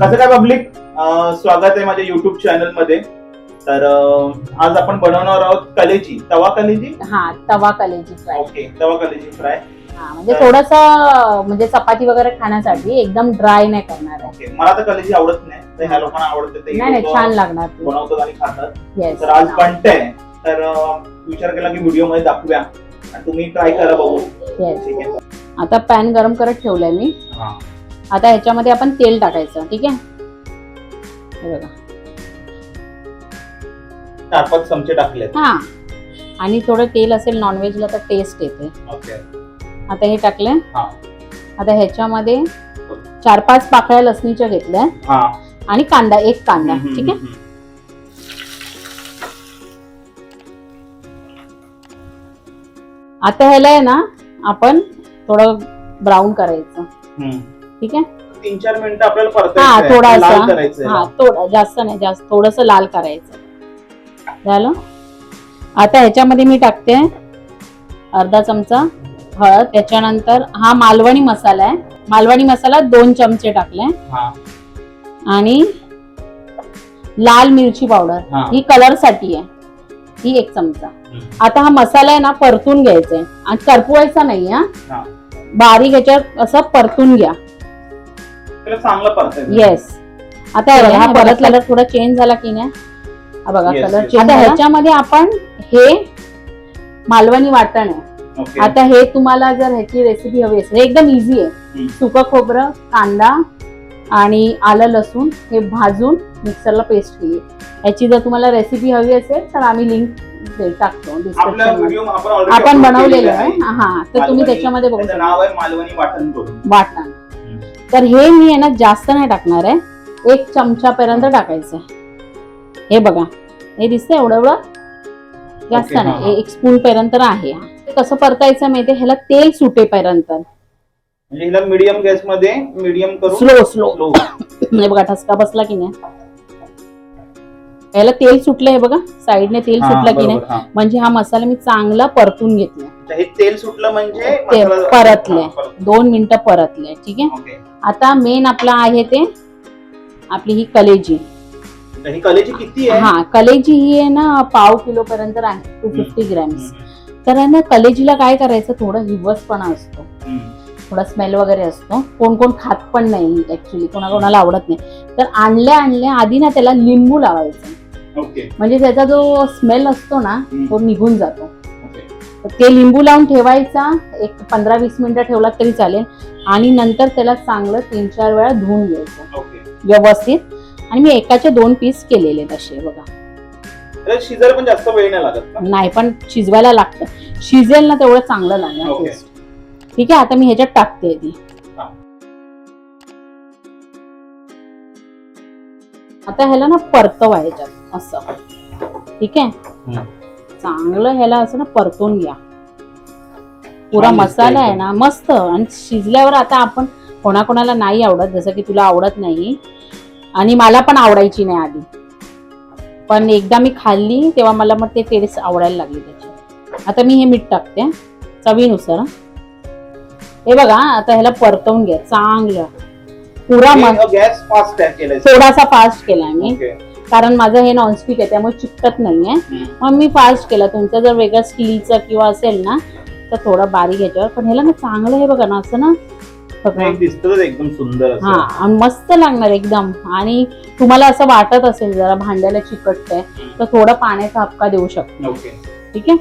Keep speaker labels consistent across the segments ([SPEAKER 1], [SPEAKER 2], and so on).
[SPEAKER 1] कसं काय पब्लिक स्वागत आहे माझ्या युट्यूब चॅनलमध्ये. तर आज आपण बनवणार आहोत कलेजी तवा कलेजी
[SPEAKER 2] हा तवा कलेजी फ्राय.
[SPEAKER 1] ओके तवा कलेजी फ्राय.
[SPEAKER 2] हा म्हणजे थोडस म्हणजे चपाती वगैरे खाण्यासाठी एकदम ड्राय नाही करणार आहे.
[SPEAKER 1] ओके मला तर कलेजी आवडत नाही. तर ह्या लोकांना आवडते ते
[SPEAKER 2] नाही नाही
[SPEAKER 1] लोकं
[SPEAKER 2] छान लागणार ते.
[SPEAKER 1] बनवतात आणि खातात. तर आज बनतंय तर अं, विचार केला की व्हिडिओमध्ये दाखवूया. आणि तुम्ही ट्राय करा बघू
[SPEAKER 2] Yes.
[SPEAKER 1] ठीक आहे.
[SPEAKER 2] आता पॅन गरम करत ठेवलाय मी.
[SPEAKER 1] हा.
[SPEAKER 2] आता ह्याच्यामध्ये आपण तेल टाकायचं ठीक आहे? हे बघा.
[SPEAKER 1] चार पाच चमचे टाकलेत.
[SPEAKER 2] हा. आणि थोडं तेल असेल नॉनव्हेजला तर टेस्ट येते.
[SPEAKER 1] ओके.
[SPEAKER 2] आता हे टाकले?
[SPEAKER 1] हा.
[SPEAKER 2] आता ह्याच्यामध्ये चार पाच पाकळ्या लसणीच्या घेतल्या.
[SPEAKER 1] हा.
[SPEAKER 2] आणि कांदा एक कांदा ठीक आहे? आता ह्याला आहे ना आपण थोडं ब्राऊन करायचं. ठीक आहे?
[SPEAKER 1] तीन चार मिनिटं आपल्याला
[SPEAKER 2] हा,
[SPEAKER 1] परतायचं
[SPEAKER 2] थोडासा.
[SPEAKER 1] लाल करायचं
[SPEAKER 2] हा थोडं जास्त नाही जास्त. थोडस लाल करायचं. झालं? आता ह्याच्यामध्ये मी टाकते. अर्धा चमचा हळद. त्याच्यानंतर हा मालवणी मसाला आहे. मालवणी मसाला दोन चमचे टाकले.
[SPEAKER 1] हा.
[SPEAKER 2] आणि लाल मिरची पावडर.
[SPEAKER 1] हा.
[SPEAKER 2] ही कलरसाठी आहे. ही एक चमचा.
[SPEAKER 1] हम्म.
[SPEAKER 2] आता हा मसाला आहे ना परतून घ्यायचा आहे. आणि करपवायचा नाही हा.
[SPEAKER 1] हा.
[SPEAKER 2] बारीक ह्याच्यात असं परतून घ्या.
[SPEAKER 1] त्याला चांगलं परतायचं
[SPEAKER 2] येस आता हे बघा, हा परत कलर थोडा चेंज झाला की नाही? हा बघा
[SPEAKER 1] Yes,
[SPEAKER 2] कलर
[SPEAKER 1] yes.
[SPEAKER 2] चेंज आता ह्याच्यामध्ये आपण हे मालवणी वाटण आहे.
[SPEAKER 1] ओके
[SPEAKER 2] आता हे तुम्हाला जर ह्याची रेसिपी हवी असेल हे एकदम इझी आहे.
[SPEAKER 1] हम्म.
[SPEAKER 2] सुकं खोबरं कांदा आणि आलं लसूण हे भाजून मिक्सरला पेस्ट केली. याची जर तुम्हाला रेसिपी हवी असेल तर आम्ही लिंक टाकतो
[SPEAKER 1] आपला
[SPEAKER 2] डिस्क्रिप्शन
[SPEAKER 1] व्हिडिओ आपण already
[SPEAKER 2] आपण
[SPEAKER 1] upload
[SPEAKER 2] बनवलेलं
[SPEAKER 1] केलेला
[SPEAKER 2] आहे. हा तर तुम्ही
[SPEAKER 1] मालवणी-
[SPEAKER 2] त्याच्यामध्ये बघू
[SPEAKER 1] त्याचं
[SPEAKER 2] शकता.
[SPEAKER 1] नाव आहे मालवणी वाटण करून.
[SPEAKER 2] वाटण. तर हे मी आहे ना जास्त नाही टाकणार आहे. एक चमचापर्यंत टाकायचं आहे. हे बघा हे दिसतंय एवढं एवढं? जास्त नाही एक स्पून पर्यंत आहे कसं परतायचं माहितीये? ह्याला तेल सुटेपर्यंत.
[SPEAKER 1] म्हणजे हिला मीडियम गॅसमध्ये मीडियम
[SPEAKER 2] स्लो स्लो
[SPEAKER 1] स्लो
[SPEAKER 2] हे बघा ठसका बसला की नाही? याला तेल सुटलं हे बघा साईडने तेल सुटलं की नाही. म्हणजे हा मसाला मी चांगला परतून घेतला.
[SPEAKER 1] हे तेल सुटलं म्हणजे
[SPEAKER 2] ते परतले.
[SPEAKER 1] परत.
[SPEAKER 2] दोन मिनिटं परतले ठीक आहे? आता मेन आपला आहे ते आपली ही कलेजी.
[SPEAKER 1] ही कलेची किती आहे?
[SPEAKER 2] हा कलेजी ही आहे ना पाव किलो पर्यंत आहे टू फिफ्टी ग्रॅम्स तर ना कलेजीला काय करायचं थोडं हिवसपणा असतो. थोडा स्मेल वगैरे असतो. कोण कोण खात पण नाही ऍक्च्युली कोणाकोणाला आवडत नाही. तर आणल्या आणल्या आधी ना त्याला लिंबू लावायचं.
[SPEAKER 1] ओके.
[SPEAKER 2] म्हणजे त्याचा जो स्मेल असतो ना. तो निघून जातो. ते लिंबू लावून ठेवायचा. एक पंधरा वीस मिनिटं ठेवला तरी चालेल. आणि नंतर त्याला चांगलं तीन चार वेळा धुवून घ्यायचं. व्यवस्थित. आणि मी एकाचे दोन पीस केलेले तसे बघा.
[SPEAKER 1] शिजायला पण जास्त वेळ नाही लागत
[SPEAKER 2] नाही पण शिजवायला लागतं. शिजेल ना तेवढं चांगलं लागणार. ठीक आहे? आता मी ह्याच्यात टाकते ती. आता ह्याला ना परतवा ह्याच्यात असं. ठीक आहे? चांगलं ह्याला असं ना परतून घ्या. पुरा मसाला आहे. ना मस्त. आणि शिजल्यावर आता आपण कोणाकोणाला नाही आवडत जसं की तुला आवडत नाही. आणि मला पण आवडायची नाही आधी. पण एकदा मी खाल्ली तेव्हा मला मग ते टेस्ट आवडायला लागली त्याची. आता मी हे मीठ टाकते चवीनुसार. हं. हे बघा आता ह्याला परतवून घ्या. चांगलं. पुरा म-
[SPEAKER 1] गॅस फास्ट केलाय.
[SPEAKER 2] थोडासा फास्ट केलाय मी. कारण माझं हे नॉनस्टिक आहे त्यामुळे चिकटत नाहीये. मग मी फास्ट केला. तुमचं जर वेगळं स्टीलचं किंवा असेल ना तर थोडं बारीक याच्यावर. पण ह्याला ना चांगलं हे बघा ना असं ना
[SPEAKER 1] एकदम सुंदर.
[SPEAKER 2] हा मस्त लागणार एकदम. आणि तुम्हाला असं वाटत असेल जरा भांड्याला चिकटतंय तर थोडं पाण्याचा हपका देऊ शकतो. ठीक आहे?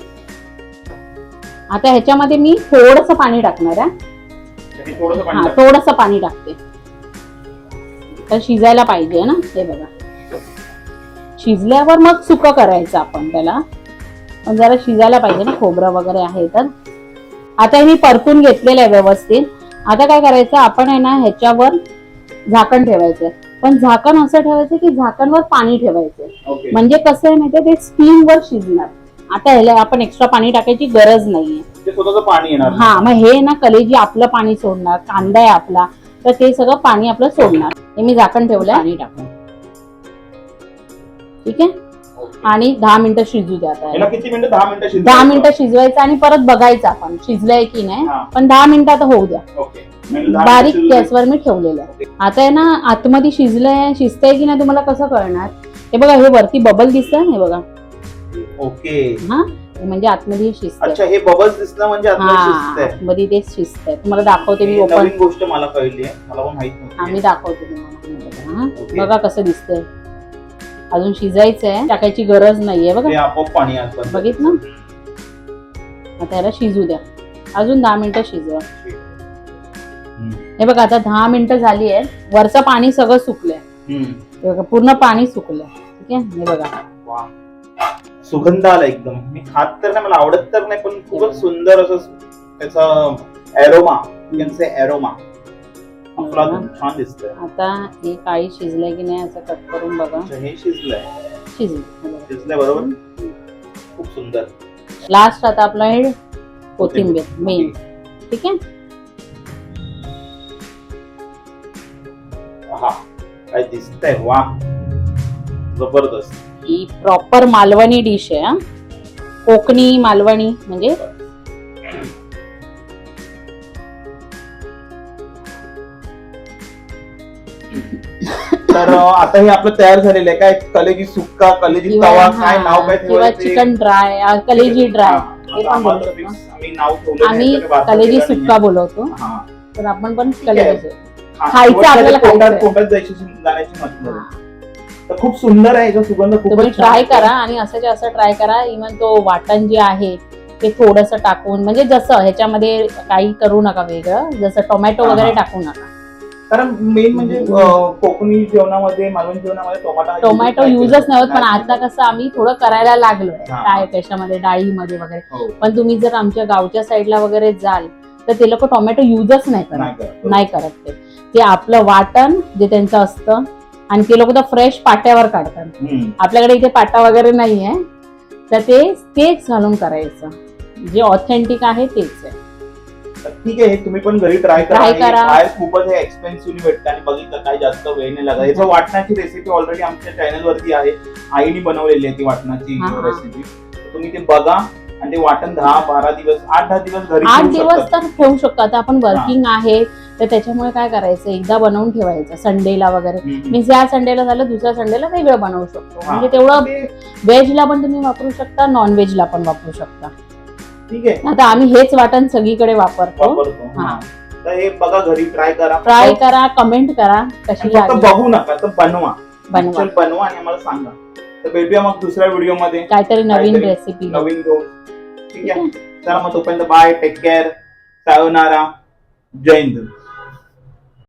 [SPEAKER 2] आता ह्याच्यामध्ये मी थोडस पाणी टाकणार आहे.
[SPEAKER 1] हे थोडंसं पाणी
[SPEAKER 2] हा. थोडस पाणी टाकते. तर शिजायला पाहिजे ना हे बघा. शिजल्यावर मग सुकं करायचं आपण त्याला. पण जरा शिजायला पाहिजे ना खोबरं वगैरे आहे तर. आता हे मी परतून घेतलेलं आहे व्यवस्थित. आता काय करायचं आपण आहे ना ह्याच्यावर झाकण ठेवायचं. पण झाकण असं ठेवायचं की झाकणवर पाणी ठेवायचं. म्हणजे कसं आहे माहितीये ते स्टीम वर शिजणार. आता ह्याला आपण एक्स्ट्रा पाणी टाकायची गरज नाहीये.
[SPEAKER 1] ते स्वतःच पाणी येणार
[SPEAKER 2] हा मग हे ना कलेजी आपलं पाणी सोडणार कांदा आहे आपला तर ते सगळं पाणी आपलं सोडणार. हे मी झाकण ठेवलंय. पाणी टाकून. ठीक आहे. आणि दहा मिनिटं शिजू द्या आता.
[SPEAKER 1] याला
[SPEAKER 2] याला.
[SPEAKER 1] किती मिनिटं? दहा मिनिटं शिजवायचं?
[SPEAKER 2] दहा मिनिटं शिजवायचं आणि परत बघायचं आपण शिजलंय की नाही.
[SPEAKER 1] हा.
[SPEAKER 2] पण दहा मिनिटं आता होऊ द्या.
[SPEAKER 1] ओके. म्हणजे दहा
[SPEAKER 2] बारीक
[SPEAKER 1] मिनिटं
[SPEAKER 2] गॅसवर मी ठेवलेलं आहे. आता आहे ना आतमध्ये शिजलंय शिजतंय की नाही तुम्हाला कसं कळणार? हे बघा हे वरती बबल दिसतंय ना हे बघा.
[SPEAKER 1] ओके.
[SPEAKER 2] हे? म्हणजे आतमध्ये शिजतंय
[SPEAKER 1] अच्छा हे बबल्स दिसणं म्हणजे आतमध्ये
[SPEAKER 2] हा
[SPEAKER 1] शिजतंय.
[SPEAKER 2] आतमध्ये ते तुम्हाला दाखवते मी
[SPEAKER 1] ही
[SPEAKER 2] ओपन
[SPEAKER 1] नवीन गोष्ट मला कळली आहे. मला पण माहीत
[SPEAKER 2] आम्ही
[SPEAKER 1] नव्हती
[SPEAKER 2] दाखवते तुम्हाला. हे बघा, कसं दिसतंय. अजून शिजायचंय टाकायची गरज नाहीये बघा.
[SPEAKER 1] हे आपोआप पाणी आत
[SPEAKER 2] बघितलं? आता याला शिजू द्या. अजून दहा मिनिटं शिजवा. हे बघा आता दहा मिनिटं झाली आहे. वरचं पाणी सगळं सुकलंय.
[SPEAKER 1] हम्म.
[SPEAKER 2] हे बघा पूर्ण पाणी सुकलंय. ठीक आहे? हे बघा.
[SPEAKER 1] वा. सुगंध आला एकदम. मी खात तर नाही मला आवडत तर नाही पण खूपच सुंदर असं त्याचा एरोमा त्यांचे एरोमा आपला छान दिसतंय.
[SPEAKER 2] आता हे काळी शिजलंय की नाही असं कट करून बघा.
[SPEAKER 1] अच्छा, हे शिजलंय.
[SPEAKER 2] शिजलं.
[SPEAKER 1] शिजलंय बरोबर? खूप सुंदर.
[SPEAKER 2] लास्ट आता आपलं हे कोथिंबीर मेन ठीक आहे?
[SPEAKER 1] हा काय दिसतंय वा. जबरदस्त.
[SPEAKER 2] ही प्रॉपर मालवणी डिश आहे हा कोकणी मालवणी म्हणजे
[SPEAKER 1] तर आता हे आपलं तयार झालेलं आहे काय कलेजी सुक्का कलेजी तवा काय नाव काय
[SPEAKER 2] किंवा चिकन ड्राय कलेजी ड्राय
[SPEAKER 1] हा,
[SPEAKER 2] पण.
[SPEAKER 1] आम्ही
[SPEAKER 2] कलेजी सुक्का बोलवतो. तर आपण पण. कलेजी खायचं आपल्याला
[SPEAKER 1] जायची जाण्याची आहे. तर खूप सुंदर आहे याचा सुगंध खूप
[SPEAKER 2] ट्राय करा आणि असं असं ट्राय करा इव्हन तो वाटण जे आहे ते थोडस टाकून म्हणजे जसं ह्याच्यामध्ये काही करू नका वेगळं जसं टोमॅटो वगैरे. टाकू नका.
[SPEAKER 1] कारण मेन म्हणजे कोकणी जेवणामध्ये मालवणी जेवणामध्ये टोमॅटो
[SPEAKER 2] टोमॅटो युजच
[SPEAKER 1] नाही
[SPEAKER 2] नाही होत पण आता कसं आम्ही थोडं करायला लागलोय. काय कशामध्ये डाळीमध्ये वगैरे.
[SPEAKER 1] हो,
[SPEAKER 2] पण तुम्ही जर आमच्या गावच्या साईडला वगैरे जाल तर ते लोक टोमॅटो युजच नाही करत.
[SPEAKER 1] नाही करत.
[SPEAKER 2] ते. आपलं वाटण जे त्यांचं असतं आणि ते लोक तर फ्रेश पाट्यावर काढतात. आपल्याकडे इथे पाटा वगैरे नाहीये. तर ते तेच घालून करायचं. जे ऑथेंटिक आहे तेच आहे.
[SPEAKER 1] ठीक आहे तुम्ही पण घरी ट्राय करा. खूपच हे एक्सपेन्सिव्ह भेटतं आणि बघितलं काय जास्त वेळ नाही लागत. याचं वाटणाची रेसिपी ऑलरेडी आमच्या चॅनल वरती आहे. आईने बनवलेली आहे ती वाटणाची. रेसिपी तुम्ही ते बघा आणि ते वाटण दहा बारा दिवस आठ दहा दिवस घरी
[SPEAKER 2] आठ दिवस. तर ठेवू शकतो. आता आपण वर्किंग आहे. तर त्याच्यामुळे काय करायचं? एकदा बनवून ठेवायचं संडेला वगैरे. मीन्स या संडेला झालं दुसऱ्या संडेला वेगळं बनवू शकतो. म्हणजे तेवढं व्हेजला पण तुम्ही वापरू शकता नॉन व्हेजला पण वापरू शकता.
[SPEAKER 1] ठीक आहे.
[SPEAKER 2] आता आम्ही हेच वाटण सगळीकडे वापरतो. हा.
[SPEAKER 1] हा. हे बघा घरी ट्राय करा.
[SPEAKER 2] ट्राय करा कमेंट करा कशी
[SPEAKER 1] बघू नका तर बनवा.
[SPEAKER 2] बनवा.
[SPEAKER 1] बनवा आणि आम्हाला सांगा. तर भेटूया मग दुसऱ्या व्हिडिओमध्ये
[SPEAKER 2] काहीतरी नवीन रेसिपी
[SPEAKER 1] नवीन घेऊन. ठीक आहे? चला मग तोपर्यंत बाय टेक केअर सायोनारा जय हिंद.